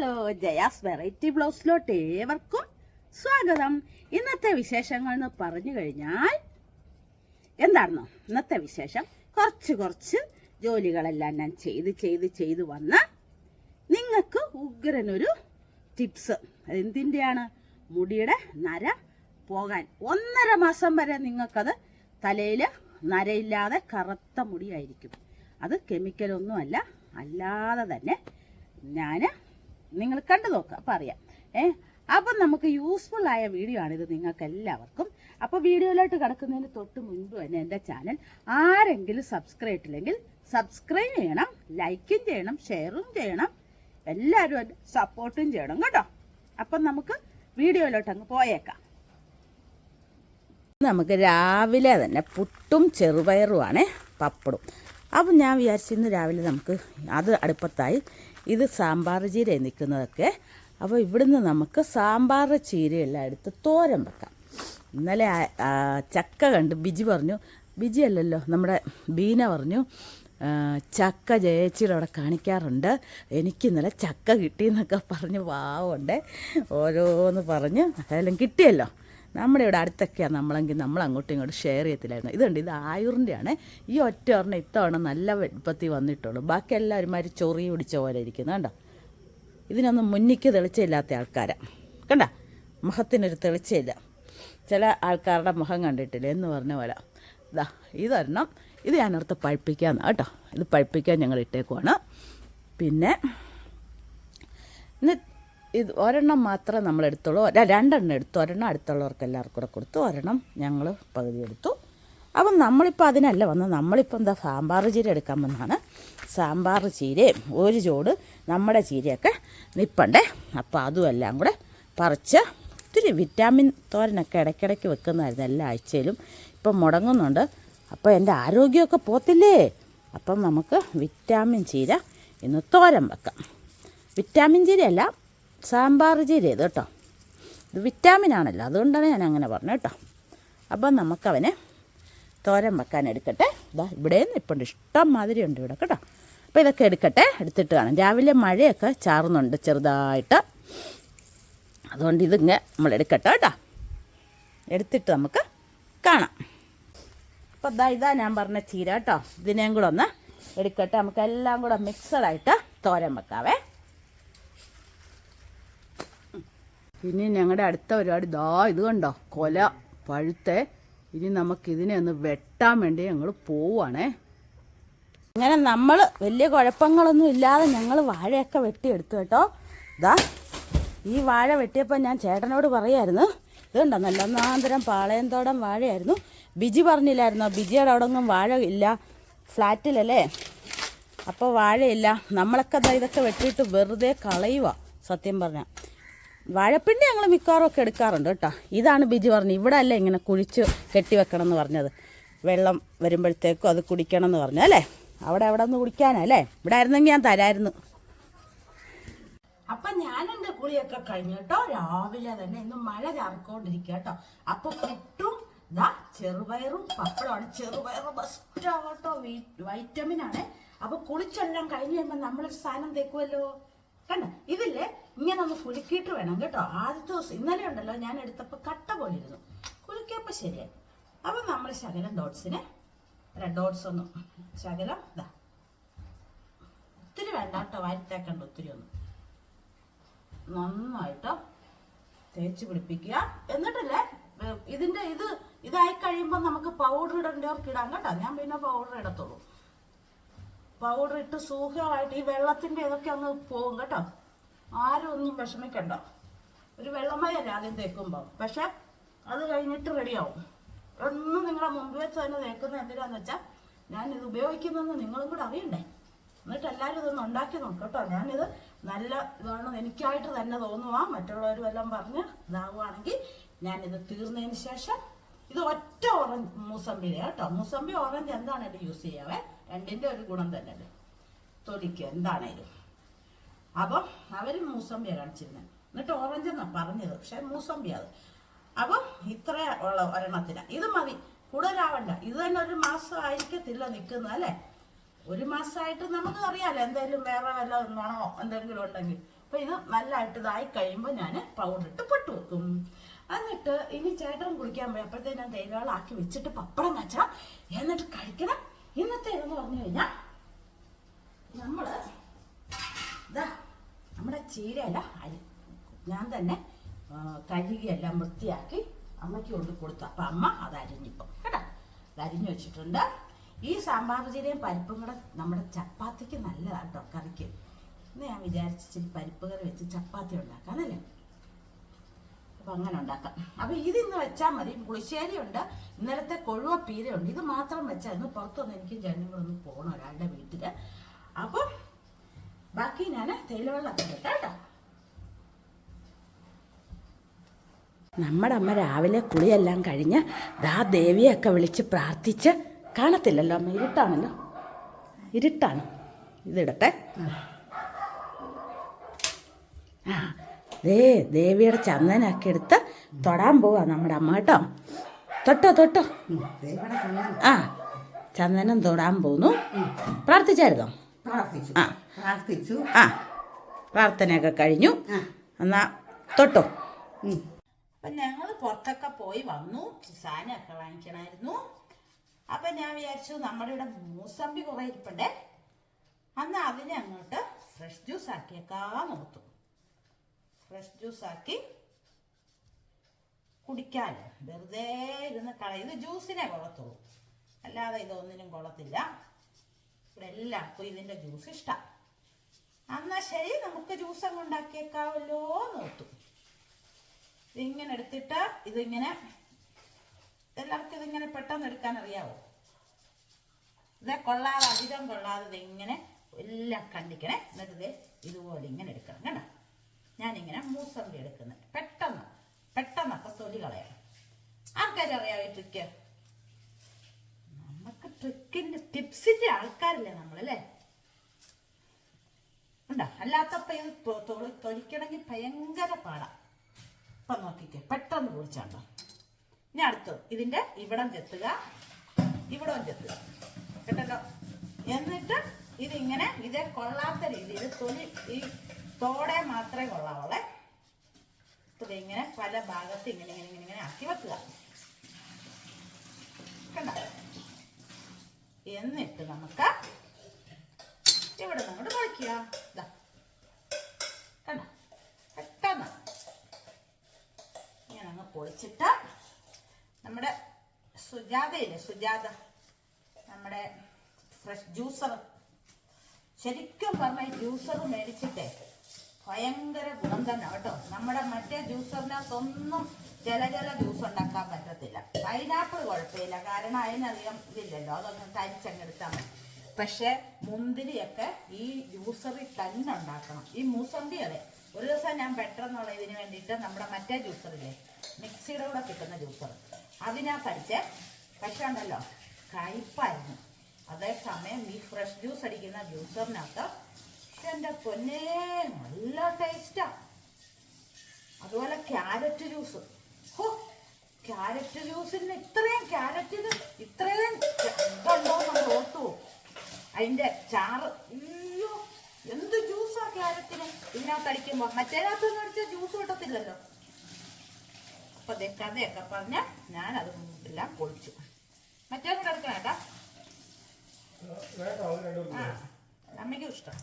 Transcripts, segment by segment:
Hello Jaya's variety ബ്ലൗസിലോട്ട് ഏവർക്കും സ്വാഗതം. ഇന്നത്തെ വിശേഷങ്ങൾ എന്ന് പറഞ്ഞു കഴിഞ്ഞാൽ എന്താണെന്നോ ഇന്നത്തെ വിശേഷം കുറച്ച് കുറച്ച് ജോലികളെല്ലാം ഞാൻ ചെയ്ത് ചെയ്ത് ചെയ്ത് വന്ന് നിങ്ങൾക്ക് ഉഗ്രനൊരു ടിപ്സ്. എന്തിന്റെയാണ് മുടിയുടെ നര പോകാൻ. ഒന്നര മാസം വരെ നിങ്ങൾക്കത് തലയിൽ നരയില്ലാതെ കറുത്ത മുടിയായിരിക്കും. അത് കെമിക്കലൊന്നുമല്ല അല്ലാതെ തന്നെ ഞാൻ നിങ്ങൾ കണ്ടു നോക്കുക അപ്പം അറിയാം. ഏ? അപ്പം നമുക്ക് യൂസ്ഫുൾ ആയ വീഡിയോ ആണിത് നിങ്ങൾക്ക് എല്ലാവർക്കും അപ്പോൾ വീഡിയോയിലോട്ട് കിടക്കുന്നതിന് തൊട്ട് മുൻപ് തന്നെ എന്റെ ചാനൽ ആരെങ്കിലും സബ്സ്ക്രൈബ് ഇല്ലെങ്കിൽ സബ്സ്ക്രൈബ് ചെയ്യണം ലൈക്കും ചെയ്യണം ഷെയറും ചെയ്യണം. എല്ലാവരും സപ്പോർട്ടും ചെയ്യണം കേട്ടോ. അപ്പം നമുക്ക് വീഡിയോയിലോട്ട് അങ്ങ് പോയേക്കാം. നമുക്ക് രാവിലെ തന്നെ പുട്ടും ചെറുപയറുമാണ് പപ്പടും. അപ്പം ഞാൻ വിചാരിച്ചിരുന്നു രാവിലെ നമുക്ക് അത് അടുപ്പത്തായി ഇത് സാമ്പാർ ചീര നിൽക്കുന്നതൊക്കെ അപ്പോൾ ഇവിടുന്ന് നമുക്ക് സാമ്പാർ ചീരയെല്ലാം എടുത്ത് തോരൻ വെക്കാം. ഇന്നലെ ചക്ക കണ്ട് ബിജി പറഞ്ഞു ബിജി അല്ലല്ലോ നമ്മുടെ ബീന പറഞ്ഞു ചക്ക ജയച്ചിയുടെ അവിടെ കാണിക്കാറുണ്ട്. എനിക്ക് ഇന്നലെ ചക്ക കിട്ടിയെന്നൊക്കെ പറഞ്ഞ് പാവമുണ്ട് ഓരോന്ന് പറഞ്ഞ്. ഏതായാലും കിട്ടിയല്ലോ. നമ്മുടെ ഇവിടെ അടുത്തൊക്കെയാണ് നമ്മളെങ്കിൽ നമ്മൾ അങ്ങോട്ടും ഇങ്ങോട്ടും ഷെയർ ചെയ്യത്തില്ലായിരുന്നു. ഇതുണ്ട് ഇത് ആയൂറിന്റെയാണ്. ഈ ഒറ്റ ഒരെണ്ണം ഇത്തവണ നല്ല വെളുപ്പത്തിൽ വന്നിട്ടുള്ളൂ. ബാക്കി എല്ലാവരും മാതിരി ചൊറി പിടിച്ച പോലെ ഇരിക്കുന്നു കണ്ടോ? ഇതിനൊന്നും മുന്നിക്ക് തെളിച്ചയില്ലാത്ത ആൾക്കാരാണ് കണ്ട? മുഖത്തിനൊരു തെളിച്ചില്ല ചില ആൾക്കാരുടെ മുഖം കണ്ടിട്ടില്ല? എന്ന് പറഞ്ഞ പോലെ. ഇതാ ഇതൊരെണ്ണം. ഇത് ഞാനടുത്ത് പഴുപ്പിക്കാന്ന്. കേട്ടോ ഇത് പഴുപ്പിക്കാൻ ഞങ്ങൾ ഇട്ടേക്കുവാണ്. പിന്നെ ഇത് ഒരെണ്ണം മാത്രമേ നമ്മൾ എടുത്തുള്ളൂ. രണ്ടെണ്ണം എടുത്തു. ഒരെണ്ണം അടുത്തുള്ളവർക്ക് എല്ലാവർക്കും കൂടെ കൊടുത്തു. ഒരെണ്ണം ഞങ്ങൾ പകുതി എടുത്തു. അപ്പം നമ്മളിപ്പോൾ അതിനല്ല വന്നത്. നമ്മളിപ്പോൾ എന്താ സാമ്പാർ ചീര എടുക്കാൻ വന്നതാണ്. സാമ്പാർ ചീരയും ഒരു ചോട് നമ്മുടെ ചീരയൊക്കെ നിപ്പണ്ടേ. അപ്പോൾ അതും എല്ലാം കൂടെ പറിച്ച് ഒത്തിരി വിറ്റാമിൻ തോരനൊക്കെ ഇടയ്ക്കിടയ്ക്ക് വെക്കുന്നതായിരുന്നു എല്ലാ ആഴ്ചയിലും. ഇപ്പം മുടങ്ങുന്നുണ്ട്. അപ്പോൾ എന്റെ ആരോഗ്യമൊക്കെ പോത്തില്ലേ? അപ്പം നമുക്ക് വിറ്റാമിൻ ചീര ഇന്ന് തോരൻ വെക്കാം. വിറ്റാമിൻ ചീരയല്ല സാമ്പാർ ചീര ഇത് കേട്ടോ. ഇത് വിറ്റാമിൻ ആണല്ലോ അതുകൊണ്ടാണ് ഞാൻ അങ്ങനെ പറഞ്ഞത് കേട്ടോ. അപ്പം നമുക്കവന് തോരൻ വെക്കാൻ എടുക്കട്ടെ. ഇതാ ഇവിടെ ഇപ്പം ഇഷ്ടം മാതിരി ഉണ്ട് ഇവിടെ കേട്ടോ. അപ്പോൾ ഇതൊക്കെ എടുക്കട്ടെ എടുത്തിട്ട് കാണാം. രാവിലെ മഴയൊക്കെ ചാറുന്നുണ്ട് ചെറുതായിട്ട്. അതുകൊണ്ട് ഇതിങ്ങ് നമ്മൾ എടുക്കട്ടെ കേട്ടോ. എടുത്തിട്ട് നമുക്ക് കാണാം. അപ്പോൾ ഇതാ ഇതാ ഞാൻ പറഞ്ഞ ചീര കേട്ടോ. ഇതിനെയും കൂടെ ഒന്ന് എടുക്കട്ടെ. നമുക്ക് എല്ലാം കൂടെ മിക്സഡായിട്ട് തോരൻ വെക്കാവേ. ഇനി ഞങ്ങളുടെ അടുത്ത ഒരുപാട് ദാ ഇത് കണ്ടോ? കൊല പഴുത്തെ. ഇനി നമുക്ക് ഇതിനെ ഒന്ന് വെട്ടാൻ വേണ്ടി ഞങ്ങൾ പോവുകയാണേ അങ്ങനെ നമ്മൾ വലിയ കുഴപ്പങ്ങളൊന്നും ഇല്ലാതെ ഞങ്ങൾ വാഴയൊക്കെ വെട്ടിയെടുത്തു കേട്ടോ. ഇതാ ഈ വാഴ വെട്ടിയപ്പോൾ ഞാൻ ചേട്ടനോട് പറയായിരുന്നു. ഇതുണ്ടോ നല്ല ഒന്നാന്തരം പാളയന്തോടം വാഴയായിരുന്നു. ബിജി പറഞ്ഞില്ലായിരുന്നോ? ബിജിയുടെ അവിടെ ഒന്നും വാഴ ഇല്ല. ഫ്ലാറ്റിലല്ലേ? അപ്പോൾ വാഴയില്ല. നമ്മളൊക്കെ ഇതൊക്കെ വെട്ടിയിട്ട് വെറുതെ കളയുക സത്യം പറഞ്ഞാൽ വാഴപ്പിണ്ടി ഞങ്ങൾ മിക്കവാറും ഒക്കെ എടുക്കാറുണ്ട് കേട്ടോ. ഇതാണ് ബിജി പറഞ്ഞത്. ഇവിടെ അല്ലേ ഇങ്ങനെ കുഴിച്ച് കെട്ടി വെക്കണം എന്ന് പറഞ്ഞത്. വെള്ളം വരുമ്പോഴത്തേക്കും അത് കുടിക്കണം എന്ന് പറഞ്ഞു അല്ലേ? അവിടെ അവിടെ ഒന്ന് കുടിക്കാനല്ലേ ഇവിടെ ആയിരുന്നെങ്കിൽ ഞാൻ തരായിരുന്നു. അപ്പൊ ഞാൻ എന്റെ കുളിയൊക്കെ കഴിഞ്ഞു കേട്ടോ രാവിലെ തന്നെ ഇന്ന് മഴ ചാർക്കൊണ്ടിരിക്കുക കേട്ടോ. അപ്പൊ പുട്ടും ദാ ചെറുപയറും പപ്പടമാണ്. ചെറുപയർ ബെസ്റ്റ് ആവട്ടോ വൈറ്റമിൻ ആണ്. അപ്പൊ കുളിച്ചെല്ലാം കഴിഞ്ഞ് നമ്മളൊരു സാധനം തേക്കുമല്ലോ കണ്ട? ഇതില്ലേ ഇങ്ങനെ ഒന്ന് കുലുക്കിയിട്ട് വേണം കേട്ടോ. ആദ്യത്തെ ദിവസം ഇന്നലെ ഉണ്ടല്ലോ ഞാൻ എടുത്തപ്പോൾ കട്ട പോലെ ഇരുന്നു കുലുക്കിയപ്പോൾ ശരിയായി. അപ്പം നമ്മൾ ശകലം ഡോട്ട്സിന് ഡോട്ട്സ് ഒന്നും ശകലം ഇതാ ഒത്തിരി വേണ്ട കേട്ടോ വാരിത്തേക്കണ്ട ഒത്തിരി ഒന്നും. നന്നായിട്ട് തേച്ച് പിടിപ്പിക്കുക. എന്നിട്ടല്ലേ ഇതിന്റെ ഇത് ഇതായി കഴിയുമ്പോൾ നമുക്ക് പൗഡർ ഇടേണ്ടവർക്ക് ഇടാം കേട്ടോ. ഞാൻ പിന്നെ പൗഡർ ഇടത്തുള്ളൂ. പൗഡർ ഇട്ട് സൂഖമായിട്ട് ഈ വെള്ളത്തിന്റെ ഇതൊക്കെ അങ്ങ് പോകും കേട്ടോ. ആരും ഒന്നും വിഷമിക്കണ്ട. ഒരു വെള്ളമയല്ല ആദ്യം തേക്കുമ്പോൾ പക്ഷെ അത് കഴിഞ്ഞിട്ട് റെഡിയാവും. ഒന്നും നിങ്ങളുടെ മുമ്പ് വെച്ച് തന്നെ തേക്കുന്നത് എന്തിനാന്ന് വെച്ചാൽ ഞാൻ ഇത് ഉപയോഗിക്കുന്നതെന്ന് നിങ്ങളും കൂടെ അറിയണ്ടേ? എന്നിട്ട് എല്ലാവരും ഇതൊന്ന് ഉണ്ടാക്കി നോക്കും കേട്ടോ. ഞാനിത് നല്ല ഇതാണ് എനിക്കായിട്ട് തന്നെ തോന്നുക മറ്റുള്ളവരും എല്ലാം പറഞ്ഞ് ഇതാവുകയാണെങ്കിൽ ഞാനിത് തീർന്നതിന് ശേഷം ഇത് ഒറ്റ ഓറഞ്ച് മൂസമ്പിയുടെ കേട്ടോ. മൂസമ്പി ഓറഞ്ച് എന്താണേലും യൂസ് ചെയ്യാവേ. രണ്ടിന്റെ ഒരു ഗുണം തന്നെ തൊലിക്ക് എന്താണേലും. അപ്പം അവർ മൂസമ്പി കാണിച്ചിരുന്നത് എന്നിട്ട് ഓറഞ്ച് എന്നാണ് പറഞ്ഞത്? പക്ഷെ മൂസമ്പി അത്. അപ്പം ഇത്ര ഉള്ള ഒരെണ്ണത്തിന്. ഇത് മതി. കൂടുതലാവണ്ട. ഇത് തന്നെ ഒരു മാസം ആയിരിക്കത്തില്ല നിൽക്കുന്നത് അല്ലേ? ഒരു മാസമായിട്ട് നമുക്ക് അറിയാലോ എന്തെങ്കിലും വേറെ വല്ല മണമോ എന്തെങ്കിലും ഉണ്ടെങ്കിൽ. അപ്പൊ ഇത് നല്ലതായിട്ട് ഇതായി കഴിയുമ്പോൾ ഞാൻ പൗഡർ ഇട്ട് പൊട്ട് വെക്കും. എന്നിട്ട് ഇനി ചേട്ടൻ കുളിക്കാൻ പോയി. ഞാൻ തേയിലകളാക്കി വെച്ചിട്ട് പപ്പടം കച്ചണം എന്നിട്ട് കഴിക്കണം. ഇന്നത്തെ എന്ന് പറഞ്ഞു കഴിഞ്ഞാൽ നമ്മൾ ഇതാ നമ്മുടെ ചീരയല്ല അരി. ഞാൻ തന്നെ കഴുകിയെല്ലാം വൃത്തിയാക്കി അമ്മയ്ക്ക് കൊണ്ട് കൊടുത്തു. അപ്പം അമ്മ അത് അരിഞ്ഞിപ്പം. കേട്ടോ? അത് അരിഞ്ഞു വെച്ചിട്ടുണ്ട്. ഈ സാമ്പാർ ചീരയും പരിപ്പും കൂടെ നമ്മുടെ ചപ്പാത്തിക്ക് നല്ലതാണ് കേട്ടോ കറിക്ക്. ഇന്ന് ഞാൻ വിചാരിച്ചു ഇച്ചിരി പരിപ്പ് കറി വെച്ച് ചപ്പാത്തി ഉണ്ടാക്കാം അല്ലേ? അപ്പം അങ്ങനെ ഉണ്ടാക്കാം. അപ്പം ഇതിന്ന് വെച്ചാൽ മതി. പുളിശ്ശേരിയുണ്ട് ഇന്നലത്തെ കൊഴുവ പീരയുണ്ട്. ഇത് മാത്രം വെച്ചാൽ ഇന്ന് പുറത്തൊന്നും എനിക്ക് ജനങ്ങളൊന്നും പോകണം ഒരാളുടെ വീട്ടിൽ അപ്പം ബാക്കി ഞാൻ തേയിലവെള്ളം കേട്ടോ. നമ്മുടെ അമ്മ രാവിലെ കുളിയെല്ലാം കഴിഞ്ഞ് ദാ ദേവിയൊക്കെ വിളിച്ച് പ്രാർത്ഥിച്ച് കാണത്തില്ലല്ലോ അമ്മ? ഇരുട്ടാണല്ലോ. ഇരുട്ടാണ്. ഇതിടട്ടെ. ആ ദേ ദേവിയുടെ ചന്ദനൊക്കെ എടുത്ത് തൊടാൻ പോവാ നമ്മുടെ അമ്മ കേട്ടോ. തൊട്ടോ തൊട്ടോ. ആ ചന്ദനം തൊടാൻ പോന്നു. പ്രാർത്ഥിച്ചായിരുന്നോ? പ്രാർത്ഥിച്ചു. ആ. പ്രാർത്ഥിച്ചു. ആ പ്രാർത്ഥനയൊക്കെ കഴിഞ്ഞു. എന്നാ തൊട്ടോ. അപ്പൊ ഞങ്ങൾ പുറത്തൊക്കെ പോയി വന്നു സാധനമൊക്കെ വാങ്ങിക്കണമായിരുന്നു. അപ്പം ഞാൻ വിചാരിച്ചു നമ്മുടെ ഇവിടെ മൂസമ്പി കുറെ ഇരിപ്പണ്ടേ. അന്ന് അതിനെ അങ്ങോട്ട് ഫ്രഷ് ജ്യൂസ് ആക്കിയേക്കാൻ നോക്കും ഫ്രഷ് ജ്യൂസ് ആക്കി കുടിക്കാൻ. വെറുതെ ഇരുന്ന് കള ഇത് ജ്യൂസിനെ കൊള്ളത്തുള്ളൂ. അല്ലാതെ ഇതൊന്നിനും കൊള്ളത്തില്ല. ഇവിടെ എല്ലാവർക്കും ഇതിന്റെ ജ്യൂസ് ഇഷ്ടം. എന്നാ ശരി നമുക്ക് ജ്യൂസ് അങ്ങ് ഉണ്ടാക്കിയേക്കാവല്ലോ നോത്തു ഇതിങ്ങനെ എടുത്തിട്ട് ഇതിങ്ങനെ എല്ലാവർക്കും ഇതിങ്ങനെ പെട്ടെന്ന് എടുക്കാൻ അറിയാവോ? ഇതേ കൊള്ളാതെ അധികം കൊള്ളാതെ ഇതിങ്ങനെ എല്ലാം കണ്ടിക്കണേ. എന്നിട്ട് ഇത് ഇതുപോലെ ഇങ്ങനെ എടുക്കണം കേട്ടോ. ഞാനിങ്ങനെ മൂസമ്പി എടുക്കുന്നത് പെട്ടെന്ന് പെട്ടെന്നൊക്കെ തൊലി കളയാം ആൾക്കാർ അറിയാവോ ഈ ട്രിക്ക് നമുക്ക് ട്രിക്കിന്റെ ടിപ്സിന്റെ ആൾക്കാരല്ലേ നമ്മളല്ലേ ഉണ്ടോ അല്ലാത്ത ഇത് തൊളി- തൊലിക്കണമെങ്കിൽ ഭയങ്കര പാടാ. ഇപ്പൊ നോക്കിക്കേ പെട്ടെന്ന് പൊളിച്ചാണ്ടോ ഇനി അടുത്തു ഇതിന്റെ ഇവിടം ചെത്തുക ഇവിടം ചെത്തുക. കേട്ടല്ലോ? എന്നിട്ട് ഇതിങ്ങനെ ഇതേ കൊള്ളാത്ത രീതിയിൽ തൊലി ഈ തോടെ മാത്രമേ കൊള്ളാവുള്ളേ. ഇത് ഇങ്ങനെ പല ഭാഗത്ത് ഇങ്ങനെ ഇങ്ങനെ ഇങ്ങനെ ഇങ്ങനെ ആക്കി വെക്കുക. കണ്ട? എന്നിട്ട് നമുക്ക് ഇവിടെ നമ്മൾ കളിക്കുക ഇതാ പെട്ടെന്ന്. ഞാൻ അങ്ങ് പൊളിച്ചിട്ട് നമ്മുടെ സുജാതയില്ലേ? സുജാത. നമ്മുടെ ഫ്രഷ് ജ്യൂസർ ശരിക്കും പറഞ്ഞ ഈ ജ്യൂസർ മേടിച്ചിട്ടേ ഭയങ്കര ഗുണം തന്നെ കേട്ടോ. നമ്മുടെ മറ്റേ ജ്യൂസറിനകത്തൊന്നും ചില ചില ജ്യൂസ് ഉണ്ടാക്കാൻ പറ്റത്തില്ല. പൈനാപ്പിൾ കുഴപ്പമില്ല. കാരണം അതിനധികം ഇതില്ലല്ലോ. അതൊന്നും തരിച്ചങ്ങെടുത്താൽ മതി. പക്ഷെ മുന്തിരിയൊക്കെ ഈ ജ്യൂസറി തന്നെ ഉണ്ടാക്കണം. ഈ മൂസമ്പി അതെ ഒരു ദിവസം ഞാൻ പെട്ടെന്നുള്ള ഇതിന് വേണ്ടിയിട്ട് നമ്മുടെ മറ്റേ ജ്യൂസറില്ലേ മിക്സിയുടെ കൂടെ കിട്ടുന്ന ജ്യൂസർ. അതിനകത്ത് അടിച്ചേ പക്ഷെ ഉണ്ടല്ലോ കയ്പായിരുന്നു. അതേസമയം ഈ ഫ്രഷ് ജ്യൂസ് അടിക്കുന്ന ജ്യൂസറിനകത്ത് എന്റെ പൊന്നേ നല്ല ടേസ്റ്റാ അതുപോലെ ക്യാരറ്റ് ജ്യൂസ് ഹോ ക്യാരറ്റ് ജ്യൂസിന് ഇത്രയും ക്യാരറ്റിന് ഇത്രയും ഇതുണ്ടോ നമ്മൾ ഓർത്തു പോകും. അതിന്റെ ചാറ്. അയ്യോ എന്ത് ജ്യൂസാ ക്യാരറ്റിന്? ഇതിനകത്ത് അടിക്കുമ്പോ മറ്റേനകത്തൊന്നും അടിച്ച ജ്യൂസ് കിട്ടത്തില്ലല്ലോ. അപ്പൊ കഥയൊക്കെ പറഞ്ഞ ഞാൻ അത് എല്ലാം പൊളിച്ചു. മറ്റേ കൂടെ എടുക്കണം അമ്മയ്ക്കും ഇഷ്ടം.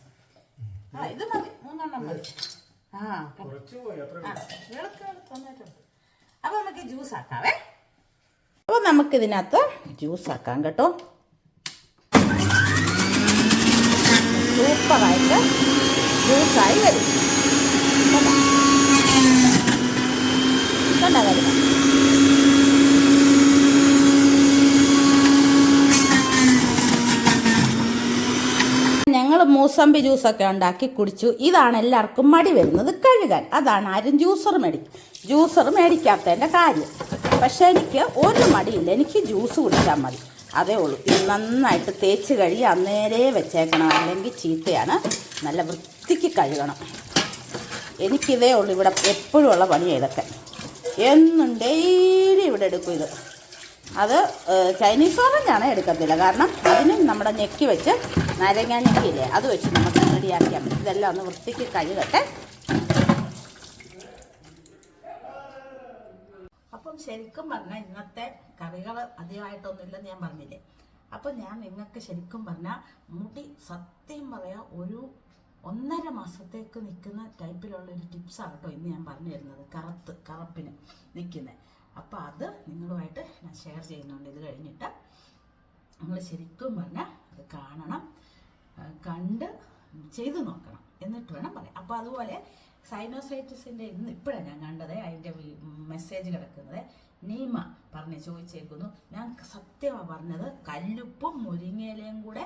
ആ ഇത് മതി. മൂന്നെണ്ണം മതി. ആ ആ, വിളക്ക് വിളക്ക് വന്നിട്ടുണ്ട് അപ്പൊ നമുക്ക് ജ്യൂസ് ആക്കാവേ. അപ്പൊ നമുക്ക് ഇതിനകത്ത് ജ്യൂസ് ആക്കാം കേട്ടോ. സൂപ്പറായിട്ട് ജ്യൂസായി വരും. കണ്ട? വരുന്നത് ഞങ്ങൾ മൂസമ്പി ജ്യൂസൊക്കെ ഉണ്ടാക്കി കുടിച്ചു. ഇതാണ് എല്ലാവർക്കും മടി വരുന്നത് കഴുകാൻ. അതാണ് ആരും ജ്യൂസർ മേടിക്കും ജ്യൂസർ മേടിക്കാത്തതിന്റെ കാര്യം. പക്ഷേ എനിക്ക് ഒരു മടിയില്ല. എനിക്ക് ജ്യൂസ് കുടിച്ചാൽ മതി. അതേ ഉള്ളൂ. ഇത് നന്നായിട്ട് തേച്ച് കഴുകി അന്നേരേ വെച്ചേക്കണം. അല്ലെങ്കിൽ ചീത്തയാണ്. നല്ല വൃത്തിക്ക് കഴുകണം. എനിക്കിതേ ഉള്ളൂ ഇവിടെ എപ്പോഴും ഉള്ള പണി ഇതൊക്കെ. എന്നും ഡെയിലി ഇവിടെ എടുക്കും ഇത്. അത് ചൈനീസ് ഓറഞ്ചാണ് എടുക്കത്തില്ല. കാരണം അതിനും നമ്മുടെ ഞെക്കി വെച്ച് നരങ്ങാ ഞെക്കിയില്ലേ? അത് വെച്ച് നമുക്ക് റെഡിയാക്കിയാൽ മതി. ഇതെല്ലാം ഒന്ന് വൃത്തിക്ക് കഴുകട്ടെ. ശരിക്കും പറഞ്ഞാൽ ഇന്നത്തെ കറികൾ അധികമായിട്ടൊന്നുമില്ലെന്ന് ഞാൻ പറഞ്ഞില്ലേ? അപ്പോൾ ഞാൻ നിങ്ങൾക്ക് ശരിക്കും പറഞ്ഞാൽ മുടി സത്യം പറയാ ഒരു ഒന്നര മാസത്തേക്ക് നിൽക്കുന്ന ടൈപ്പിലുള്ള ഒരു ടിപ്സാണ് കേട്ടോ ഇന്ന് ഞാൻ പറഞ്ഞു തരുന്നത്. കറുത്ത് കറുപ്പിന് നിൽക്കുന്നത് അപ്പോൾ അത് നിങ്ങളുമായിട്ട് ഞാൻ ഷെയർ ചെയ്യുന്നുണ്ട്. ഇത് കഴിഞ്ഞിട്ട് നിങ്ങൾ ശരിക്കും പറഞ്ഞാൽ അത് കാണണം. കണ്ട് ചെയ്തു നോക്കണം. എന്നിട്ട് വേണം പറയാം അപ്പോൾ അതുപോലെ സൈനോസൈറ്റിസിന്റെ ഇന്ന് ഇപ്പോഴാണ് ഞാൻ കണ്ടത് അതിന്റെ മെസ്സേജ് കിടക്കുന്നത്. നീമ പറഞ്ഞ് ചോദിച്ചേക്കുന്നു. ഞാൻ സത്യമാണ് പറഞ്ഞത് കല്ലുപ്പും മുരിങ്ങയിലയും കൂടെ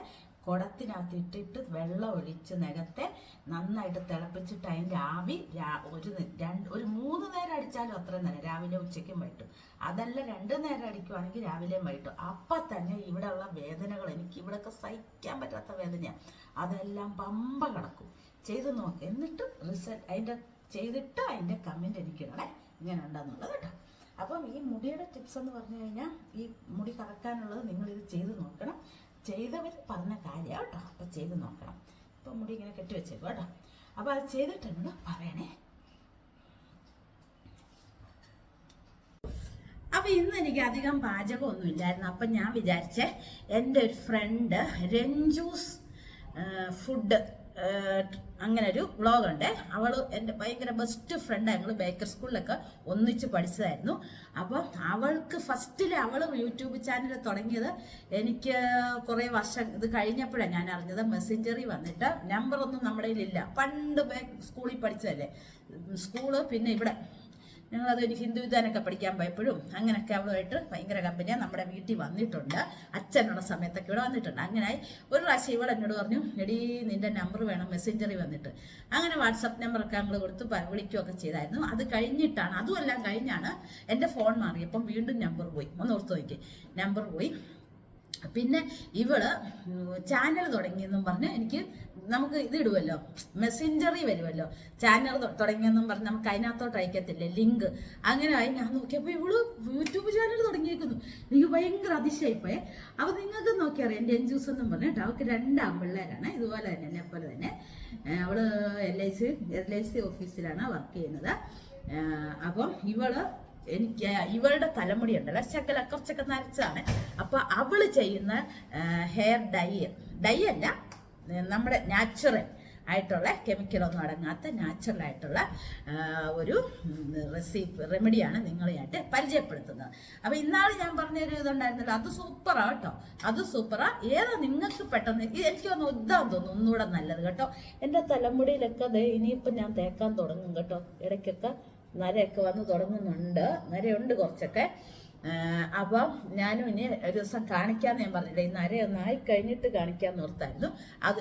കുടത്തിനകത്ത് ഇട്ടിട്ട് വെള്ളം ഒഴിച്ച് നികത്തെ നന്നായിട്ട് തിളപ്പിച്ചിട്ട് അതിന്റെ ആവി ഒരു രണ്ട് ഒരു മൂന്ന് നേരം അടിച്ചാലും അത്രയും നേരം രാവിലെ ഉച്ചയ്ക്കും വൈകിട്ടും. അതല്ല രണ്ട് നേരം അടിക്കുവാണെങ്കിൽ രാവിലെയും വൈകിട്ടും. അപ്പം തന്നെ ഇവിടെയുള്ള വേദനകൾ എനിക്ക് ഇവിടെയൊക്കെ സഹിക്കാൻ പറ്റാത്ത വേദനയാണ് അതെല്ലാം പമ്പ കിടക്കും. ചെയ്ത് നോക്ക്. എന്നിട്ട് റിസൾട്ട് അതിന്റെ ചെയ്തിട്ട് അതിന്റെ കമന്റ് എനിക്കിടണേ. ഇങ്ങനെ ഉണ്ടെന്നുള്ളത് കേട്ടോ. അപ്പം ഈ മുടിയുടെ ടിപ്സ് എന്ന് പറഞ്ഞു കഴിഞ്ഞാൽ ഈ മുടി കറക്കാനുള്ളത് നിങ്ങളിത് ചെയ്ത് നോക്കണം. ചെയ്തവർ പറഞ്ഞ കാര്യമാണ് കേട്ടോ. അപ്പം ചെയ്ത് നോക്കണം. ഇപ്പം മുടി ഇങ്ങനെ കെട്ടി വെച്ചേക്കും കേട്ടോ. അപ്പോൾ അത് ചെയ്തിട്ട് പറയണേ. അപ്പൊ ഇന്ന് എനിക്ക് അധികം പാചകമൊന്നും ഇല്ലായിരുന്നു. അപ്പം ഞാൻ വിചാരിച്ചേ എന്റെ ഒരു ഫ്രണ്ട് രഞ്ജൂസ് ഫുഡ് അങ്ങനെ ഒരു വ്ളോഗുണ്ട്. അവൾ എന്റെ ഭയങ്കര ബെസ്റ്റ് ഫ്രണ്ടാണ് ഞങ്ങൾ ബേക്കർ സ്കൂളിലൊക്കെ ഒന്നിച്ച് പഠിച്ചതായിരുന്നു. അപ്പം അവൾക്ക് ഫസ്റ്റിൽ അവൾ യൂട്യൂബ് ചാനൽ തുടങ്ങിയത് എനിക്ക് കുറേ വർഷം ഇത് കഴിഞ്ഞപ്പോഴാണ് ഞാൻ അറിഞ്ഞത്. മെസ്സഞ്ചറിൽ വന്നിട്ട് നമ്പറൊന്നും നമ്മുടെ കയ്യിലില്ല. പണ്ട് സ്കൂളിൽ പഠിച്ചതല്ലേ? സ്കൂൾ പിന്നെ ഇവിടെ. ഞങ്ങളത് ഒരു ഹിന്ദു വിദ്യാനൊക്കെ പഠിക്കാൻ പോയപ്പോഴും അങ്ങനെയൊക്കെ അവളുമായിട്ട് ഭയങ്കര കമ്പനിയാണ് നമ്മുടെ വീട്ടിൽ വന്നിട്ടുണ്ട്. അച്ഛനുള്ള സമയത്തൊക്കെ ഇവിടെ വന്നിട്ടുണ്ട്. അങ്ങനെയായി ഒരു പ്രാവശ്യം ഇവിടെ എന്നോട് പറഞ്ഞു എടി നിന്റെ നമ്പർ വേണം മെസ്സഞ്ചറി വന്നിട്ട്. അങ്ങനെ വാട്സപ്പ് നമ്പറൊക്കെ ഞങ്ങൾ കൊടുത്ത് വിളിക്കുകയൊക്കെ ചെയ്തായിരുന്നു. അത് കഴിഞ്ഞിട്ടാണ് അതുമെല്ലാം കഴിഞ്ഞാണ് എന്റെ ഫോൺ മാറിയപ്പം വീണ്ടും നമ്പർ പോയി. ഒന്ന് ഓർത്ത് നോക്കി നമ്പർ പോയി. പിന്നെ ഇവൾ ചാനൽ തുടങ്ങിയെന്നും പറഞ്ഞ് എനിക്ക് നമുക്ക് ഇത് മെസ്സഞ്ചറി വരുമല്ലോ ചാനൽ തുടങ്ങിയെന്നും പറഞ്ഞ് നമുക്ക് അതിനകത്തോട്ട് അയക്കത്തില്ലേ? ലിങ്ക് അങ്ങനെ ആയി ഞാൻ നോക്കിയപ്പോൾ ഇവൾ യൂട്യൂബ് ചാനൽ തുടങ്ങിയേക്കുന്നു. എനിക്ക് ഭയങ്കര അതിശയിപ്പോയെ അപ്പോൾ നിങ്ങൾക്ക് നോക്കിയറിയാം എന്റെ എൻജൂസ് എന്നും പറഞ്ഞിട്ട് അവൾക്ക് രണ്ട് ആൺപിള്ളേരാണ്. ഇതുപോലെ തന്നെ എന്നെ പോലെ തന്നെ. അവൾ L I C L I C ഓഫീസിലാണ് വർക്ക് ചെയ്യുന്നത്. അപ്പം ഇവൾ എനിക്ക് ഇവളുടെ തലമുടി ഉണ്ടല്ലോ ശകല കുറച്ചൊക്കെ നരച്ചാണ് അപ്പൊ അവൾ ചെയ്യുന്ന ഹെയർ ഡൈ ഡൈ അല്ല നമ്മുടെ നാച്ചുറൽ ആയിട്ടുള്ള കെമിക്കലൊന്നും അടങ്ങാത്ത നാച്ചുറൽ ആയിട്ടുള്ള ഒരു റെസിപ്പ് റെമഡിയാണ് നിങ്ങളെയായിട്ട് പരിചയപ്പെടുത്തുന്നത്. അപ്പൊ ഇന്നാൾ ഞാൻ പറഞ്ഞൊരു ഇതുണ്ടായിരുന്നല്ലോ അത് സൂപ്പറാ കേട്ടോ. അത് സൂപ്പറാ ഏതാ നിങ്ങൾക്ക് പെട്ടെന്ന് എനിക്ക് ഒന്ന് ഉദ്ദാൻ തോന്നുന്നു ഒന്നുകൂടെ നല്ലത് കേട്ടോ. എന്റെ തലമുടിയിലൊക്കെ ഇനിയിപ്പം ഞാൻ തേക്കാൻ തുടങ്ങും കേട്ടോ ഇടയ്ക്കൊക്കെ. നരയൊക്കെ വന്ന് തുടങ്ങുന്നുണ്ട്. നരയുണ്ട് കുറച്ചൊക്കെ. അപ്പം ഞാനും ഇനി ഒരു ദിവസം കാണിക്കാന്ന് ഞാൻ പറഞ്ഞില്ല ഈ നരയൊന്ന് ആയി കഴിഞ്ഞിട്ട് കാണിക്കാൻ നിർത്തായിരുന്നു അത്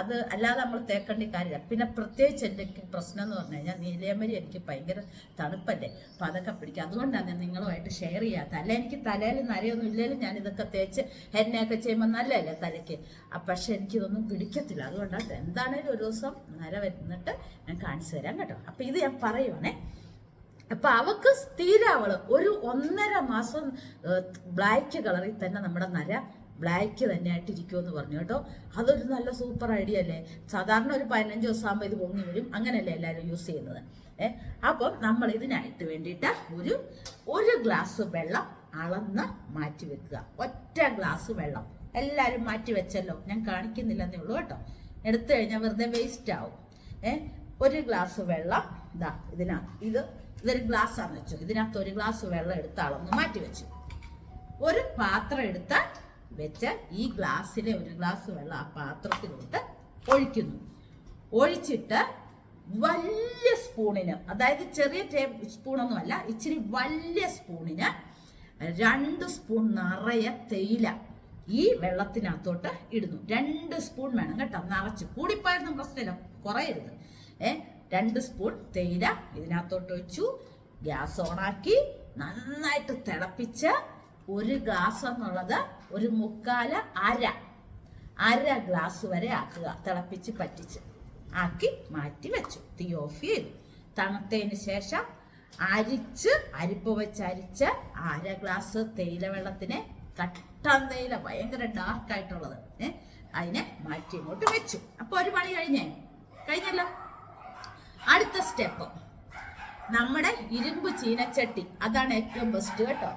അത് അല്ലാതെ നമ്മൾ തേക്കേണ്ട കാര്യമില്ല. പിന്നെ പ്രത്യേകിച്ച് എന്റെ പ്രശ്നം എന്ന് പറഞ്ഞു കഴിഞ്ഞാൽ നീലയമരി എനിക്ക് ഭയങ്കര തണുപ്പല്ലേ? അപ്പം അതൊക്കെ പിടിക്കുക അതുകൊണ്ടാണ് ഞാൻ നിങ്ങളുമായിട്ട് ഷെയർ ചെയ്യാത്ത അല്ല എനിക്ക് തലയിൽ നരയൊന്നും ഇല്ലെങ്കിലും ഞാൻ ഇതൊക്കെ തേച്ച് എന്നെയൊക്കെ ചെയ്യുമ്പോൾ നല്ലതല്ലേ തലയ്ക്ക്? പക്ഷെ എനിക്കിതൊന്നും പിടിക്കത്തില്ല. അതുകൊണ്ടാണ് എന്താണേലും ഒരു ദിവസം നര വരുന്നിട്ട് ഞാൻ കാണിച്ചു തരാം കേട്ടോ. അപ്പം ഇത് ഞാൻ പറയുവാണേ. അപ്പൊ അവക്ക് സ്ഥിരം അവൾ ഒരു ഒന്നര മാസം ബ്ലാക്ക് കളറിൽ തന്നെ നമ്മുടെ നര ബ്ലാക്ക് തന്നെ ആയിട്ട് ഇരിക്കുമെന്ന് പറഞ്ഞു കേട്ടോ. അതൊരു നല്ല സൂപ്പർ ഐഡിയ അല്ലേ? സാധാരണ ഒരു പതിനഞ്ച് ദിവസം ആകുമ്പോൾ ഇത് പൊങ്ങി വരും. അങ്ങനെയല്ലേ എല്ലാവരും യൂസ് ചെയ്യുന്നത്. ഏ അപ്പം നമ്മൾ ഇതിനായിട്ട് വേണ്ടിയിട്ട് ഒരു ഒരു ഗ്ലാസ് വെള്ളം അളന്ന് മാറ്റി വെക്കുക. ഒറ്റ ഗ്ലാസ് വെള്ളം. എല്ലാവരും മാറ്റി വെച്ചല്ലോ. ഞാൻ കാണിക്കുന്നില്ലെന്നേ ഉള്ളൂ കേട്ടോ. എടുത്തു കഴിഞ്ഞാൽ വെറുതെ വേസ്റ്റ് ആവും. ഏ ഒരു ഗ്ലാസ് വെള്ളം ഇതാ ഇതിനാ. ഇത് ഇതൊരു ഗ്ലാസ് ആണെന്ന് വെച്ചു ഇതിനകത്ത് ഒരു ഗ്ലാസ് വെള്ളം എടുത്ത് അളന്ന് മാറ്റി വെച്ചു. ഒരു പാത്രം എടുത്ത് വെച്ച് ഈ ഗ്ലാസ്സിലെ ഒരു ഗ്ലാസ് വെള്ളം ആ പാത്രത്തിലോട്ട് ഒഴിക്കുന്നു. ഒഴിച്ചിട്ട് വലിയ സ്പൂണിന് അതായത് ചെറിയ ടേബിൾ സ്പൂണൊന്നും അല്ല ഇച്ചിരി വലിയ സ്പൂണിന് രണ്ട് സ്പൂൺ നിറയെ തേയില ഈ വെള്ളത്തിനകത്തോട്ട് ഇടുന്നു. രണ്ട് സ്പൂൺ വേണം കേട്ടോ. നിറച്ച്. കൂടിപ്പോയിരുന്നു പ്രശ്നമില്ല. കുറയരുത്. ഏ? രണ്ട് സ്പൂൺ തേയില ഇതിനകത്തോട്ട് വെച്ചു ഗ്യാസ് ഓണാക്കി നന്നായിട്ട് തിളപ്പിച്ച് ഒരു ഗ്ലാസ് എന്നുള്ളത് ഒരു മുക്കാൽ അര അര ഗ്ലാസ് വരെ ആക്കുക. തിളപ്പിച്ച് പറ്റിച്ച് ആക്കി മാറ്റി വെച്ചു. തീ ഓഫ് ചെയ്തു. തണുത്തതിന് ശേഷം അരിച്ച് അരിപ്പ് വെച്ച് അരിച്ച് അര ഗ്ലാസ് തേയില വെള്ളത്തിന് കട്ടൻ തേയില ഭയങ്കര ഡാർക്കായിട്ടുള്ളത് ഏഹ് അതിനെ മാറ്റി ഇങ്ങോട്ട് വെച്ചു. അപ്പോൾ ഒരു പണി കഴിഞ്ഞേ? കഴിഞ്ഞല്ലോ? അടുത്ത സ്റ്റെപ്പ്. നമ്മുടെ ഇരുമ്പ് ചീനച്ചട്ടി. അതാണ് ഏറ്റവും ബെസ്റ്റ് കേട്ടോ.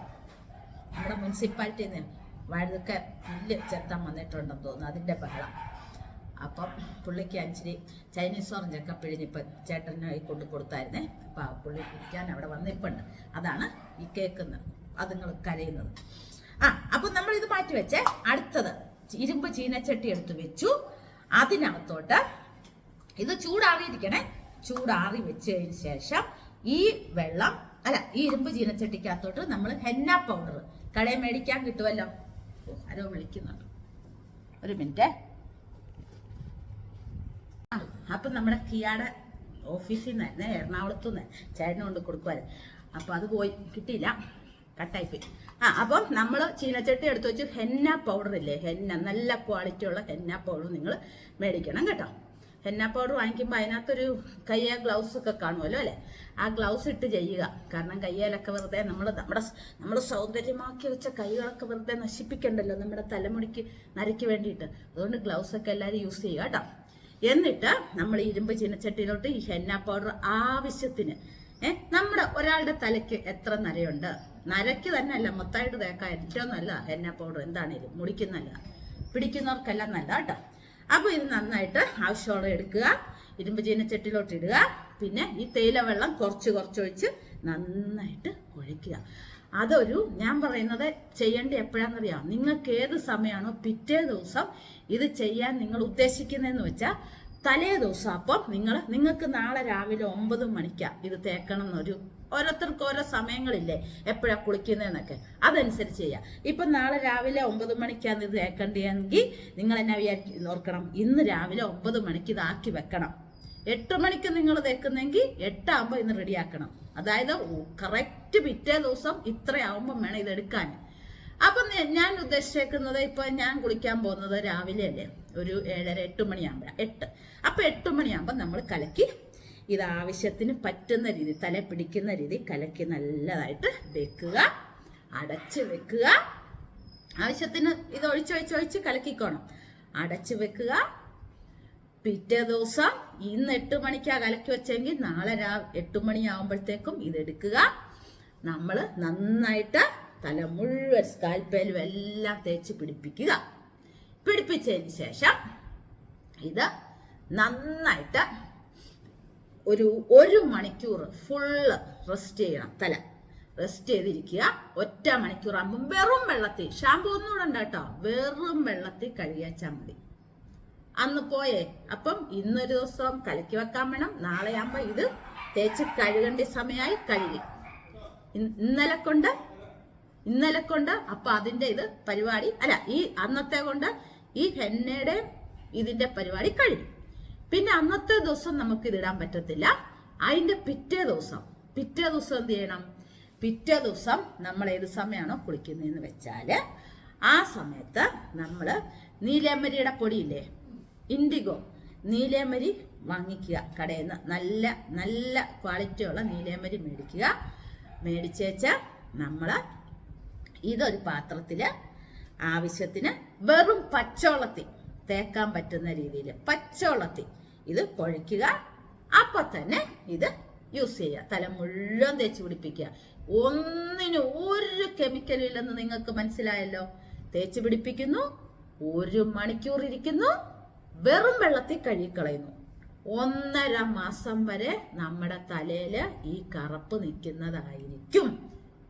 നമ്മുടെ മുനിസിപ്പാലിറ്റിയിൽ നിന്ന് വഴുതൊക്കെ പുല്ല് ചെത്താൻ വന്നിട്ടുണ്ടെന്ന് തോന്നുന്നു. അതിന്റെ ബഹളം. അപ്പം പുള്ളിക്ക് അഞ്ചിരി ചൈനീസ് ഓറഞ്ചൊക്കെ പിഴിഞ്ഞിപ്പം ചേട്ടനായി കൊണ്ട് കൊടുത്തായിരുന്നേ. അപ്പം ആ പുള്ളി കുടിക്കാൻ അവിടെ വന്നിപ്പുണ്ട് അതാണ് ഈ കേൾക്കുന്നത് അതുങ്ങൾ കരയുന്നത്. ആ അപ്പം നമ്മൾ ഇത് മാറ്റി വെച്ചേ. അടുത്തത് ഇരുമ്പ് ചീനച്ചട്ടി എടുത്ത് വെച്ചു. അതിനകത്തോട്ട് ഇത് ചൂടാറിയിരിക്കണേ. ചൂടാറി വെച്ചതിന് ശേഷം ഈ വെള്ളം അല്ല ഈ ഇരുമ്പ് ചീനച്ചട്ടിക്കകത്തോട്ട് നമ്മൾ ഹെന്ന പൗഡർ കടയിൽ മേടിക്കാൻ കിട്ടുമല്ലോ ആരോ വിളിക്കുന്നുണ്ട്. ഒരു മിനിറ്റ്. ആ അപ്പം നമ്മുടെ കിയാടെ ഓഫീസിൽ നിന്നായിരുന്നേ എറണാകുളത്തു നിന്ന് ചേട്ടന് കൊണ്ട് കൊടുക്കുമായിരുന്നു അപ്പം അത് പോയി കിട്ടിയില്ല. കട്ടായിപ്പോയി. ആ അപ്പം നമ്മൾ ചീനച്ചട്ടി എടുത്ത് വെച്ച് ഹെന്ന പൗഡർ ഇല്ലേ ഹെന്ന നല്ല ക്വാളിറ്റി ഉള്ള ഹെന്ന പൗഡർ നിങ്ങൾ മേടിക്കണം കേട്ടോ. ഹെന്ന പൗഡർ വാങ്ങിക്കുമ്പോൾ അതിനകത്തൊരു കയ്യ ഗ്ലൗസ് ഒക്കെ കാണുമല്ലോ അല്ലേ? ആ ഗ്ലൗസ് ഇട്ട് ചെയ്യുക. കാരണം കയ്യേലൊക്കെ വെറുതെ നമ്മൾ നമ്മുടെ നമ്മൾ സൗന്ദര്യമാക്കി വെച്ച കൈകളൊക്കെ വെറുതെ നശിപ്പിക്കണ്ടല്ലോ നമ്മുടെ തലമുടിക്ക് നരയ്ക്ക് വേണ്ടിയിട്ട്. അതുകൊണ്ട് ഗ്ലൗസ് ഒക്കെ എല്ലാവരും യൂസ് ചെയ്യുക കേട്ടോ. എന്നിട്ട് നമ്മൾ ഇരുമ്പ് ചീനച്ചട്ടിയിലോട്ട് ഈ ഹെന്ന പൗഡർ ആവശ്യത്തിന് ഏ നമ്മുടെ ഒരാളുടെ തലയ്ക്ക് എത്ര നരയുണ്ട്? നരയ്ക്ക് തന്നെ അല്ല മൊത്തമായിട്ട് തേക്കാൻ ഏറ്റവും നല്ല ഹെന്ന പൗഡർ എന്താണേലും മുടിക്കുന്നല്ല പിടിക്കുന്നവർക്കെല്ലാം നല്ല കേട്ടോ. അപ്പോൾ ഇത് നന്നായിട്ട് ആവശ്യമുള്ള എടുക്കുക. ഇരുമ്പ് ചീനച്ചട്ടിയിലോട്ട് ഇടുക. പിന്നെ ഈ തേയില വെള്ളം കുറച്ച് കുറച്ചൊഴിച്ച് നന്നായിട്ട് കുഴയ്ക്കുക. അതൊരു ഞാൻ പറയുന്നത് ചെയ്യേണ്ട എപ്പോഴാണെന്നറിയാം നിങ്ങൾക്ക് ഏത് സമയമാണോ പിറ്റേ ദിവസം ഇത് ചെയ്യാൻ നിങ്ങൾ ഉദ്ദേശിക്കുന്നതെന്ന് വെച്ചാൽ തലേ ദിവസം അപ്പം നിങ്ങൾ നിങ്ങൾക്ക് നാളെ രാവിലെ ഒമ്പത് മണിക്കാണ് ഇത് തേക്കണം എന്നൊരു ഓരോരുത്തർക്ക് ഓരോ സമയങ്ങളില്ലേ എപ്പോഴാ കുളിക്കുന്നതെന്നൊക്കെ. അതനുസരിച്ച് ചെയ്യാം. ഇപ്പം നാളെ രാവിലെ ഒമ്പത് മണിക്കാണ് ഇത് തേക്കേണ്ടതെങ്കിൽ നിങ്ങൾ എന്നെ വിചാരിക്കും ഓർക്കണം. ഇന്ന് രാവിലെ ഒമ്പത് മണിക്ക് ഇതാക്കി വെക്കണം. എട്ട് മണിക്ക് നിങ്ങൾ തേക്കുന്നെങ്കിൽ എട്ടാകുമ്പോൾ ഇന്ന് റെഡിയാക്കണം അതായത് കറക്റ്റ് പിറ്റേ ദിവസം ഇത്രയാവുമ്പം വേണം ഇതെടുക്കാൻ അപ്പം ഞാൻ ഉദ്ദേശിച്ചേക്കുന്നത് ഇപ്പൊ ഞാൻ കുളിക്കാൻ പോകുന്നത് രാവിലെ അല്ലേ? ഒരു ഏഴര എട്ട് മണിയാകുമ്പോഴാണ് എട്ട്. അപ്പൊ എട്ട് മണിയാകുമ്പോൾ നമ്മൾ കലക്കി ഇത് ആവശ്യത്തിന് പറ്റുന്ന രീതി തല പിടിക്കുന്ന രീതി കലക്കി നല്ലതായിട്ട് വെക്കുക. അടച്ച് വെക്കുക. ആവശ്യത്തിന് ഇത് ഒഴിച്ച് ഒഴിച്ച് കലക്കിക്കോണം. അടച്ച് വെക്കുക. പിറ്റേ ദിവസം ഇന്ന് എട്ട് മണിക്കാ കലക്കി വെച്ചെങ്കിൽ നാളെ രാ എട്ട് മണിയാകുമ്പോഴത്തേക്കും ഇതെടുക്കുക നമ്മൾ നന്നായിട്ട് തല മുഴുവൻ സ്കാൽപ്പേലും എല്ലാം തേച്ച് പിടിപ്പിക്കുക. പിടിപ്പിച്ചതിന് ശേഷം ഇത് നന്നായിട്ട് ഒരു ഒരു മണിക്കൂർ ഫുള്ള് റെസ്റ്റ് ചെയ്യണം തല. റെസ്റ്റ് ചെയ്തിരിക്കുക ഒറ്റ മണിക്കൂറാകുമ്പോൾ വെറും വെള്ളത്തിൽ ഷാമ്പു ഒന്നും ഇടണ്ട കേട്ടോ. വെറും വെള്ളത്തിൽ കഴുകിയാച്ചാൽ മതി. അന്ന് പോയേ. അപ്പം ഇന്നൊരു ദിവസം കലക്കി വെക്കാൻ വേണം. നാളെ ആകുമ്പോൾ ഇത് തേച്ച് കഴുകേണ്ട സമയമായി കഴുകി. ഇന്നലെ കൊണ്ട് ഇന്നലെ കൊണ്ട് അപ്പൊ അതിന്റെ ഇത് പരിപാടി അല്ല ഈ അന്നത്തെ കൊണ്ട് ഈ ഹെന്നയുടെ ഇതിന്റെ പരിപാടി കഴിഞ്ഞു. പിന്നെ അന്നത്തെ ദിവസം നമുക്ക് ഇതിടാൻ പറ്റത്തില്ല. അതിന്റെ പിറ്റേ ദിവസം പിറ്റേ ദിവസം എന്ത് ചെയ്യണം? പിറ്റേ ദിവസം നമ്മൾ ഏത് സമയമാണോ കുളിക്കുന്നതെന്ന് വെച്ചാൽ ആ സമയത്ത് നമ്മൾ നീലമരിയുടെ പൊടിയില്ലേ? ഇൻഡിഗോ നീലേമരി വാങ്ങിക്കുക. കടയിൽ നിന്ന് നല്ല നല്ല ക്വാളിറ്റിയുള്ള നീലേമരി മേടിക്കുക. മേടിച്ചേച്ച് നമ്മൾ ഇതൊരു പാത്രത്തിൽ ആവശ്യത്തിന് വെറും പച്ചവെള്ളത്തിൽ തേക്കാൻ പറ്റുന്ന രീതിയിൽ പച്ചവെള്ളത്തിൽ ഇത് കുഴയ്ക്കുക. അപ്പം തന്നെ ഇത് യൂസ് ചെയ്യുക. തല മുഴുവൻ തേച്ച് പിടിപ്പിക്കുക. ഒന്നിനും ഒരു കെമിക്കലും ഇല്ലെന്ന് നിങ്ങൾക്ക് മനസ്സിലായല്ലോ. തേച്ച് പിടിപ്പിക്കുന്നു ഒരു മണിക്കൂർ ഇരിക്കുന്നു വെറും വെള്ളത്തിൽ കഴുകിക്കളയുന്നു. ഒന്നര മാസം വരെ നമ്മുടെ തലയിൽ ഈ കറുപ്പ് നിൽക്കുന്നതായിരിക്കും.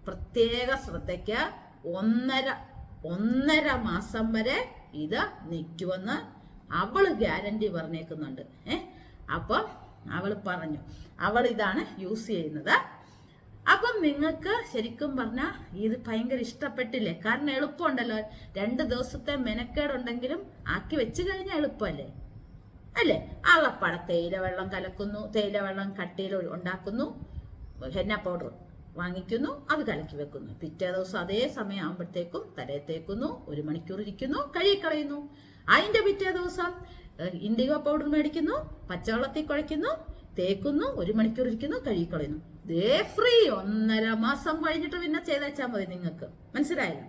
പ്രത്യേക ശ്രദ്ധയ്ക്ക് ഒന്നര ഒന്നര മാസം വരെ ഇത് നിൽക്കുമെന്ന് അവൾ ഗ്യാരണ്ടി പറഞ്ഞേക്കുന്നുണ്ട്. ഏ? അപ്പം അവൾ പറഞ്ഞു. അവൾ ഇതാണ് യൂസ് ചെയ്യുന്നത്. അപ്പം നിങ്ങൾക്ക് ശരിക്കും പറഞ്ഞാൽ ഇത് ഭയങ്കര ഇഷ്ടപ്പെട്ടില്ലേ? കാരണം എളുപ്പമുണ്ടല്ലോ. രണ്ട് ദിവസത്തെ മെനക്കേടുണ്ടെങ്കിലും ആക്കി വെച്ച് കഴിഞ്ഞാൽ എളുപ്പമല്ലേ? അല്ലേ? അളപ്പട തേയില വെള്ളം കലക്കുന്നു. തേയില വെള്ളം കട്ടിയിൽ ഉണ്ടാക്കുന്നു. ഹെന്ന പൗഡർ വാങ്ങിക്കുന്നു. അത് കലക്കി വെക്കുന്നു. പിറ്റേ ദിവസം അതേ സമയം ആകുമ്പോഴത്തേക്കും തലയെ തേക്കുന്നു. ഒരു മണിക്കൂർ ഇരിക്കുന്നു. കഴുകിക്കളയുന്നു അതിന്റെ പിറ്റേ ദിവസം ഇൻഡിഗോ പൗഡർ മേടിക്കുന്നു പച്ചവെള്ളത്തിൽ കുഴയ്ക്കുന്നു തേക്കുന്നു ഒരു മണിക്കൂർ ഇരിക്കുന്നു കഴുകിക്കളയുന്നു ദേ ഫ്രീ ഒന്നര മാസം കഴിഞ്ഞിട്ട് പിന്നെ ചെയ്തേച്ചാൽ മതി നിങ്ങൾക്ക്. മനസ്സിലായില്ല?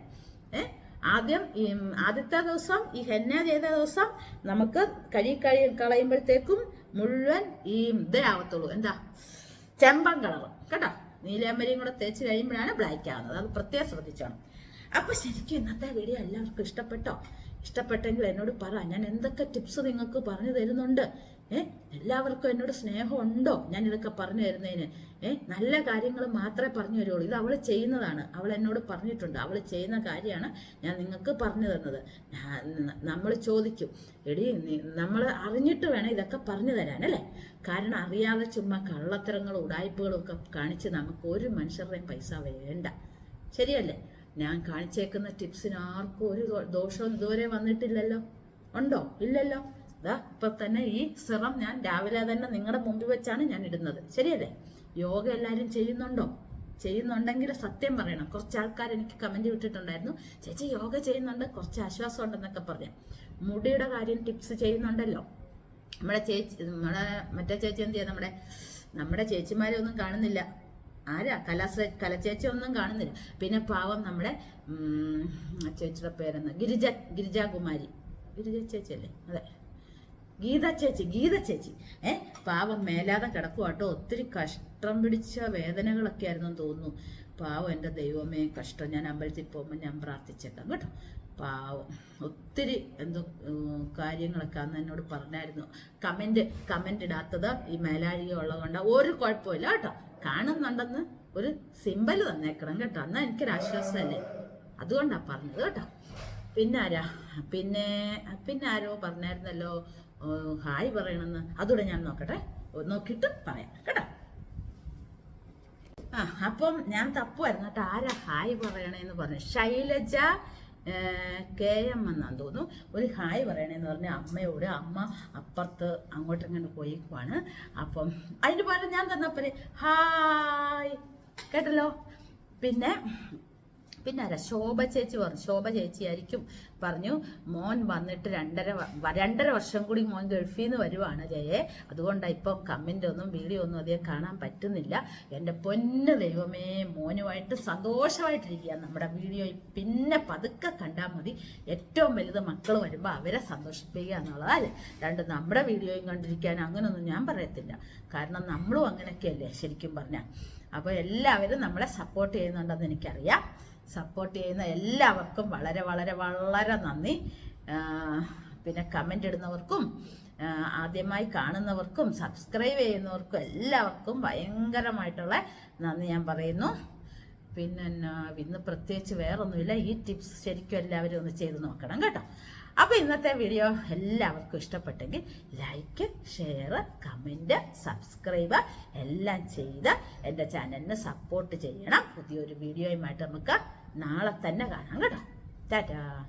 ഏ? ആദ്യം ഈ ആദ്യത്തെ ദിവസം ഈ ഹെന്ന ചെയ്ത ദിവസം നമുക്ക് കഴുകി കഴി കളയുമ്പോഴത്തേക്കും മുഴുവൻ ഈ ഇതേ ആവത്തുള്ളൂ. എന്താ? ചെമ്പൻ കളർ കേട്ടോ? നീലാമ്പരിയും കൂടെ തേച്ച് കഴിയുമ്പോഴാണ് ബ്ലാക്ക് ആവുന്നത്. അത് പ്രത്യേകം ശ്രദ്ധിച്ചോണം. അപ്പൊ ശരിക്കും ഇന്നത്തെ വീഡിയോ എല്ലാവർക്കും ഇഷ്ടപ്പെട്ടോ? ഇഷ്ടപ്പെട്ടെങ്കിൽ എന്നോട് പറ. ഞാൻ എന്തൊക്കെ ടിപ്സ് നിങ്ങൾക്ക് പറഞ്ഞു തരുന്നുണ്ട്? ഏ? എല്ലാവർക്കും എന്നോട് സ്നേഹം ഉണ്ടോ ഞാൻ ഇതൊക്കെ പറഞ്ഞു തരുന്നതിന്. ഏ? നല്ല കാര്യങ്ങൾ മാത്രമേ പറഞ്ഞു തരുള്ളൂ. ഇത് അവൾ ചെയ്യുന്നതാണ്. അവൾ എന്നോട് പറഞ്ഞിട്ടുണ്ട്. അവൾ ചെയ്യുന്ന കാര്യമാണ് ഞാൻ നിങ്ങൾക്ക് പറഞ്ഞു തരുന്നത്. നമ്മൾ ചോദിക്കും. എടി നമ്മൾ അറിഞ്ഞിട്ട് വേണം ഇതൊക്കെ പറഞ്ഞു തരാൻ അല്ലേ? കാരണം അറിയാതെ ചുമ്മാ കള്ളത്തരങ്ങളും ഉടായ്പകളും ഒക്കെ കാണിച്ച് നമുക്ക് ഒരു മനുഷ്യരുടെയും പൈസ വേണ്ട. ശരിയല്ലേ? ഞാൻ കാണിച്ചേക്കുന്ന ടിപ്സിന് ആർക്കും ഒരു ദോഷവും ഇതുവരെ വന്നിട്ടില്ലല്ലോ. ഉണ്ടോ? ഇല്ലല്ലോ. അതാ ഇപ്പൊ തന്നെ ഈ സിറം ഞാൻ രാവിലെ തന്നെ നിങ്ങളുടെ മുമ്പിൽ വെച്ചാണ് ഞാൻ ഇടുന്നത്. ശരിയല്ലേ? യോഗ എല്ലാവരും ചെയ്യുന്നുണ്ടോ? ചെയ്യുന്നുണ്ടെങ്കിൽ സത്യം പറയണം. കുറച്ച് ആൾക്കാർ എനിക്ക് കമന്റ് വിട്ടിട്ടുണ്ടായിരുന്നു ചേച്ചി യോഗ ചെയ്യുന്നുണ്ട്. കുറച്ച് ആശ്വാസം ഉണ്ടെന്നൊക്കെ പറഞ്ഞു. മുടിയുടെ കാര്യം ടിപ്സ് ചെയ്യുന്നുണ്ടല്ലോ. നമ്മുടെ ചേച്ചി നമ്മുടെ മറ്റേ ചേച്ചി എന്ത് ചെയ്യാ നമ്മുടെ നമ്മുടെ ചേച്ചിമാരെ ഒന്നും കാണുന്നില്ല. ആരാ? കലാസ കലച്ചേച്ചി ഒന്നും കാണുന്നില്ല. പിന്നെ പാവം നമ്മുടെ ചേച്ചിയുടെ പേരെന്ന് ഗിരിജ ഗിരിജാകുമാരി. ഗിരിജ ചേച്ചി അല്ലേ അതെ. ഗീത ചേച്ചി ഗീത ചേച്ചി. ഏ? പാവം മേലാതെ കിടക്കുവാട്ടോ. ഒത്തിരി കഷ്ടം പിടിച്ച വേദനകളൊക്കെ ആയിരുന്നു തോന്നുന്നു. പാവം എന്റെ ദൈവമേ കഷ്ടം. ഞാൻ അമ്പലത്തിൽ പോകുമ്പോൾ ഞാൻ പ്രാർത്ഥിച്ചേക്കാം കേട്ടോ? പാവം. ഒത്തിരി എന്തോ കാര്യങ്ങളൊക്കെ അന്ന് എന്നോട് പറഞ്ഞായിരുന്നു. കമന്റ് കമന്റ് ഇടാത്തത് ഈ മേലാഴിക ഉള്ളതുകൊണ്ട്. ഒരു കുഴപ്പമില്ല കേട്ടോ. കാണുന്നുണ്ടെന്ന് ഒരു സിമ്പൽ തന്നേക്കണം കേട്ടോ. എന്നാ എനിക്കൊരു ആശ്വാസമല്ലേ അതുകൊണ്ടാ പറഞ്ഞത് കേട്ടോ. പിന്നെ ആരാ? പിന്നെ പിന്നെ ആരോ പറഞ്ഞായിരുന്നല്ലോ. ഹായ് പറയണമെന്ന് അതുകൂടെ ഞാൻ നോക്കട്ടെ. നോക്കിട്ട് പറയാം കേട്ടോ. ആ അപ്പം ഞാൻ തപ്പുമായിരുന്നു കേട്ടോ. ആരാ ഹായ് പറയണേന്ന് പറഞ്ഞു. ശൈലജ കെ എം എന്നാന്ന് തോന്നുന്നു. ഒരു ഹായ് പറയണേന്ന് പറഞ്ഞ അമ്മയോട് അമ്മ അപ്പുറത്ത് അങ്ങോട്ട് ഇങ്ങനെ പോയിക്കുവാണ്. അപ്പം അതിന് പകരം ഞാൻ തന്നപ്പോഴേ ഹായ് കേട്ടല്ലോ. പിന്നെ പിന്നെ ആരാ ശോഭ ചേച്ചി പറഞ്ഞു ശോഭ ചേച്ചി ആയിരിക്കും പറഞ്ഞു മോൻ വന്നിട്ട് രണ്ടര രണ്ടര വർഷം കൂടി മോൻ ഗൾഫിൽ നിന്ന് വരുവാണ് ജയെ. അതുകൊണ്ടാണ് ഇപ്പോൾ കമന്റ് ഒന്നും വീഡിയോ ഒന്നും അധികം കാണാൻ പറ്റുന്നില്ല. എന്റെ പൊന്ന് ദൈവമേ മോനുമായിട്ട് സന്തോഷമായിട്ടിരിക്കുക. നമ്മുടെ വീഡിയോ പിന്നെ പതുക്കെ കണ്ടാൽ മതി. ഏറ്റവും വലുത് മക്കൾ വരുമ്പോൾ അവരെ സന്തോഷിപ്പിക്കുക എന്നുള്ളതല്ലേ രണ്ട് നമ്മുടെ വീഡിയോയും കണ്ടിരിക്കാൻ അങ്ങനെയൊന്നും ഞാൻ പറയത്തില്ല. കാരണം നമ്മളും അങ്ങനെയൊക്കെയല്ലേ ശരിക്കും പറഞ്ഞാൽ അപ്പോൾ എല്ലാവരും നമ്മളെ സപ്പോർട്ട് ചെയ്യുന്നുണ്ടെന്ന് എനിക്കറിയാം. സപ്പോർട്ട് ചെയ്യുന്ന എല്ലാവർക്കും വളരെ വളരെ വളരെ നന്ദി. പിന്നെ കമന്റ് ഇടുന്നവർക്കും ആദ്യമായി കാണുന്നവർക്കും സബ്സ്ക്രൈബ് ചെയ്യുന്നവർക്കും എല്ലാവർക്കും ഭയങ്കരമായിട്ടുള്ള നന്ദി ഞാൻ പറയുന്നു. പിന്നെ ഇന്ന് പ്രത്യേകിച്ച് വേറൊന്നുമില്ല. ഈ ടിപ്സ് ശരിക്കും എല്ലാവരും ഒന്ന് ചെയ്ത് നോക്കണം കേട്ടോ. അപ്പോൾ ഇന്നത്തെ വീഡിയോ എല്ലാവർക്കും ഇഷ്ടപ്പെട്ടെങ്കിൽ ലൈക്ക് ഷെയർ കമന്റ് സബ്സ്ക്രൈബ് എല്ലാം ചെയ്ത് എന്റെ ചാനലിന് സപ്പോർട്ട് ചെയ്യണം. പുതിയൊരു വീഡിയോയുമായിട്ട് നമുക്ക് നാളെ തന്നെ കാണാം കേട്ടോ. ടാറ്റാ.